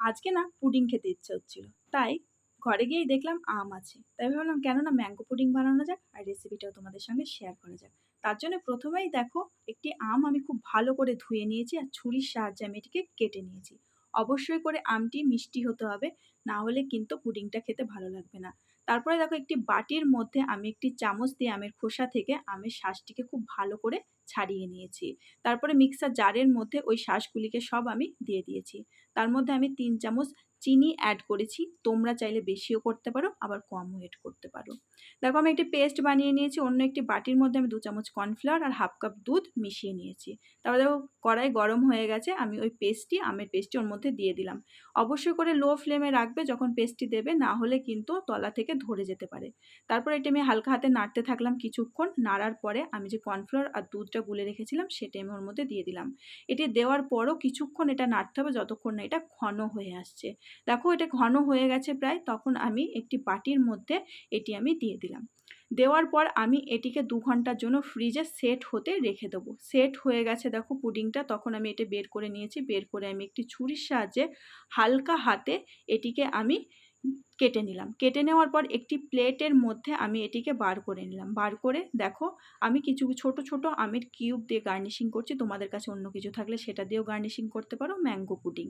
আজকে না পুডিং খেতে ইচ্ছে হচ্ছিল। তাই ঘরে গিয়েই দেখলাম আম আছে। তাই ভাবলাম কেন না ম্যাঙ্গো পুডিং বানানো যাক আর রেসিপিটাও তোমাদের সঙ্গে শেয়ার করা যাক। তার জন্য প্রথমেই দেখো, একটি আম আমি খুব ভালো করে ধুয়ে নিয়েছি আর ছুরির সাহায্যে আমি এটিকে কেটে নিয়েছি। অবশ্যই করে আমটি মিষ্টি হতে হবে, না হলে কিন্তু পুডিংটা খেতে ভালো লাগবে না। তারপরে দেখো একটি বাটির মধ্যে আমি একটি চামচ দিয়ে আমের খোসা থেকে আমের শ্বাসটিকে খুব ভালো করে ছাড়িয়ে নিয়েছি। তারপরে মিক্সার জারের মধ্যে ওই শ্বাসগুলিকে সব আমি দিয়ে দিয়েছি। তার মধ্যে আমি তিন চামচ চিনি অ্যাড করেছি, তোমরা চাইলে বেশিও করতে পারো, আবার কমও অ্যাড করতে পারো। দেখো আমি একটি পেস্ট বানিয়ে নিয়েছি, অন্য একটি বাটির মধ্যে আমি দু চামচ কর্নফ্লাওয়ার আর হাফ কাপ দুধ মিশিয়ে নিয়েছি। তারপর দেখো কড়াই গরম হয়ে গেছে, আমি ওই পেস্টটি আমের পেস্টটি ওর মধ্যে দিয়ে দিলাম। অবশ্যই করে লো ফ্লেমে রাখবে যখন পেস্টটি দেবে, না হলে কিন্তু তলা থেকে ধরে যেতে পারে। তারপর এটি আমি হালকা হাতে নাড়তে থাকলাম কিছুক্ষণ। নাড়ার পরে আমি যে কর্নফ্লাওয়ার আর দুধটা গুলে রেখেছিলাম, সেটা আমি ওর মধ্যে দিয়ে দিলাম। এটি দেওয়ার পরও কিছুক্ষণ এটা নাড়তে হবে, যতক্ষণ না এটা ঘন হয়ে আসছে। দেখো এটা ঘন হয়ে গেছে প্রায়, তখন আমি একটি বাটির মধ্যে এটি আমি দিয়ে দিলাম। দেওয়ার পর আমি এটিকে দু ঘণ্টার জন্য ফ্রিজে সেট হতে রেখে দেবো। সেট হয়ে গেছে, দেখো পুডিংটা তখন আমি এটা বের করে নিয়েছি। বের করে আমি একটি ছুরির সাহায্যে হালকা হাতে এটিকে আমি কেটে নিলাম। কেটে নেওয়ার পর একটি প্লেটের মধ্যে আমি এটিকে বার করে নিলাম। বার করে দেখো, আমি কিছু ছোট ছোট আমের কিউব দিয়ে গার্নিশিং করছি। তোমাদের কাছে অন্য কিছু থাকলে সেটা দিয়েও গার্নিশিং করতে পারো ম্যাঙ্গো পুডিং